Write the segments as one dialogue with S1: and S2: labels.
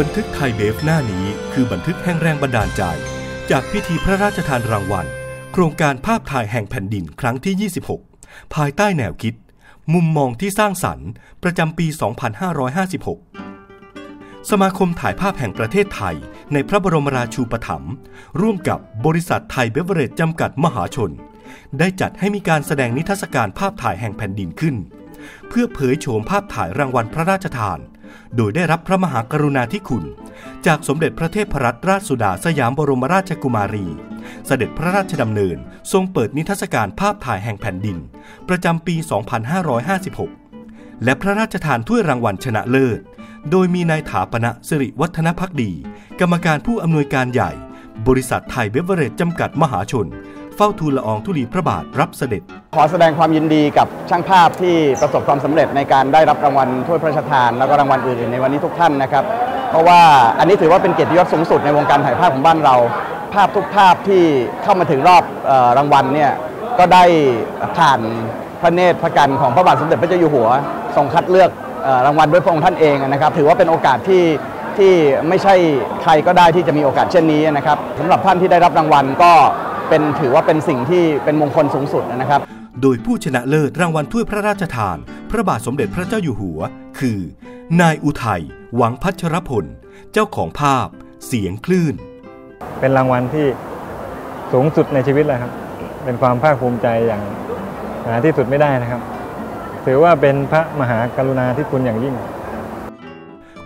S1: บันทึกไทยเบฟหน้านี้คือบันทึกแห่งแรงบันดาลใจ จากพิธีพระราชทานรางวัล โครงการภาพถ่ายแห่งแผ่นดินครั้งที่ 26 ภายใต้แนวคิด มุมมองที่สร้างสรรค์ ประจำปี 2556 สมาคมถ่ายภาพแห่งประเทศไทย ในพระบรมราชูปถัมภ์ร่วมกับบริษัทไทยเบเวอเรจจำกัดมหาชน ได้จัดให้มีการแสดงนิทรรศการภาพถ่ายแห่งแผ่นดินขึ้น เพื่อเผยโฉมภาพถ่ายรางวัลพระราชทาน โดยได้รับพระมหากรุณาธิคุณ จากสมเด็จพระเทพรัตนราชสุดาสยามบรมราชกุมารี เสด็จพระราชดำเนินทรงเปิดนิทรรศการภาพถ่ายแห่งแผ่นดิน ประจำปี 2556 และพระราชทานถ้วยรางวัลชนะเลิศ โดยมีนายถาปณะสิริวัฒนพักดี กรรมการผู้อำนวยการใหญ่ บริษัทไทยเบเวอเรจจำกัดมหาชน เฝ้าทูลละอองธุลีพระบาทรับเสด็จ
S2: ขอแสดงความยินดีกับช่างภาพที่ประสบความสำเร็จในการได้รับรางวัลถ้วยพระราชทาน แล้วก็รางวัลอื่นๆในวันนี้ทุกท่านนะครับ เพราะว่าอันนี้ถือว่าเป็นเกียรติยศสูงสุดในวงการถ่ายภาพของบ้านเรา ภาพทุกภาพที่เข้ามาถึงรอบรางวัลเนี่ยก็ได้ผ่านพระเนตรพระกันของพระบาทสมเด็จพระเจ้าอยู่หัวทรงคัดเลือกรางวัลด้วยพระองค์ท่านเองนะครับ ถือว่าเป็นโอกาสที่ที่ไม่ใช่ใครก็ได้ที่จะมีโอกาสเช่นนี้นะครับสำหรับท่านที่ได้รับรางวัลก็เป็นถือว่าเป็นสิ่งที่เป็นมงคลสูงสุดนะครับ
S1: โดยผู้ชนะเลิศรางวัลถ้วยพระราชทาน พระบาทสมเด็จพระเจ้าอยู่หัว คือ นายอุทัยหวังพัชรพล เจ้าของภาพ เสียงคลื่น
S3: เป็นรางวัลที่สูงสุดในชีวิตเลยครับ เป็นความภาคภูมิใจอย่างหาที่สุดไม่ได้นะครับ ถือว่าเป็นพระมหากรุณาธิคุณอย่างยิ่ง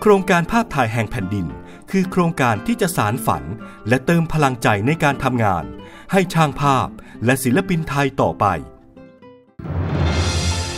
S1: โครงการภาพถ่ายแห่งแผ่นดิน คือโครงการที่จะสารฝัน และเติมพลังใจในการทำงาน ให้ช่างภาพและศิลปินไทยต่อไป